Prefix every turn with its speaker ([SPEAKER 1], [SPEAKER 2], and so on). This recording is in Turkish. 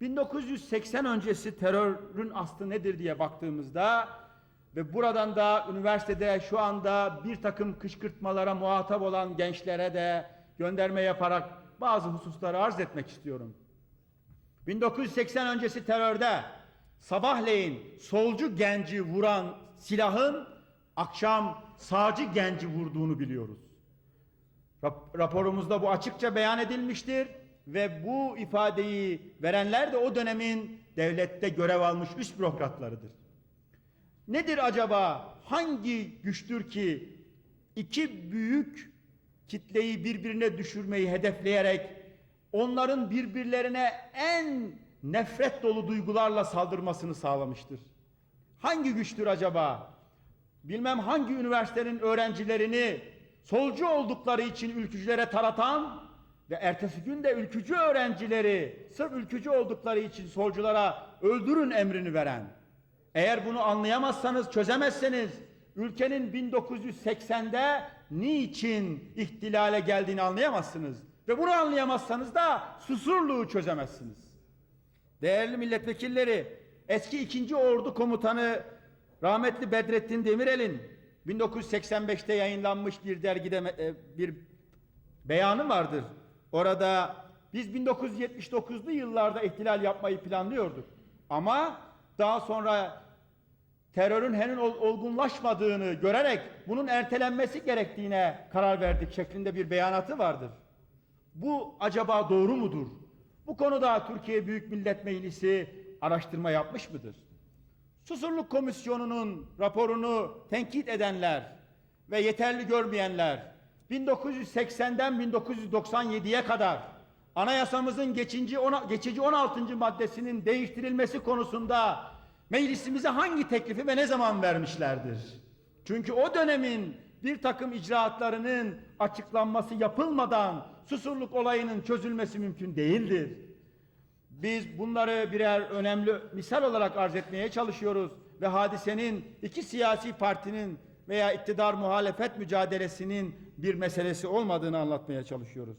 [SPEAKER 1] 1980 öncesi terörün aslı nedir diye baktığımızda ve buradan da üniversitede şu anda bir takım kışkırtmalara muhatap olan gençlere de gönderme yaparak bazı hususları arz etmek istiyorum. 1980 öncesi terörde sabahleyin solcu genci vuran silahın akşam sağcı genci vurduğunu biliyoruz. Rap- raporumuzda bu açıkça beyan edilmiştir ve bu ifadeyi verenler de o dönemin devlette görev almış üst bürokratlarıdır. Nedir acaba? Hangi güçtür ki iki büyük kitleyi birbirine düşürmeyi hedefleyerek onların birbirlerine en nefret dolu duygularla saldırmasını sağlamıştır? Hangi güçtür acaba? Bilmem hangi üniversitenin öğrencilerini solcu oldukları için ülkücülere taratan ve ertesi gün de ülkücü öğrencileri sırf ülkücü oldukları için solculara öldürün emrini veren. Eğer bunu anlayamazsanız, çözemezseniz ülkenin 1980'de niçin ihtilale geldiğini anlayamazsınız. Ve bunu anlayamazsanız da susurluğu çözemezsiniz. Değerli milletvekilleri, eski 2. Ordu Komutanı rahmetli Bedrettin Demirel'in 1985'te yayınlanmış bir dergide e, bir beyanı vardır. Orada biz 1979'lu yıllarda ihtilal yapmayı planlıyorduk. Ama daha sonra terörün henüz ol- olgunlaşmadığını görerek bunun ertelenmesi gerektiğine karar verdik şeklinde bir beyanatı vardır. Bu acaba doğru mudur? Bu konuda Türkiye Büyük Millet Meclisi araştırma yapmış mıdır? Susurluk Komisyonu'nun raporunu tenkit edenler ve yeterli görmeyenler 1980'den 1997'ye kadar anayasamızın geçici, ona, geçici 16. maddesinin değiştirilmesi konusunda meclisimize hangi teklifi ve ne zaman vermişlerdir? Çünkü o dönemin bir takım icraatlarının açıklanması yapılmadan susurluk olayının çözülmesi mümkün değildir. Biz bunları birer önemli misal olarak arz etmeye çalışıyoruz ve hadisenin iki siyasi partinin veya iktidar muhalefet mücadelesinin bir meselesi olmadığını anlatmaya çalışıyoruz.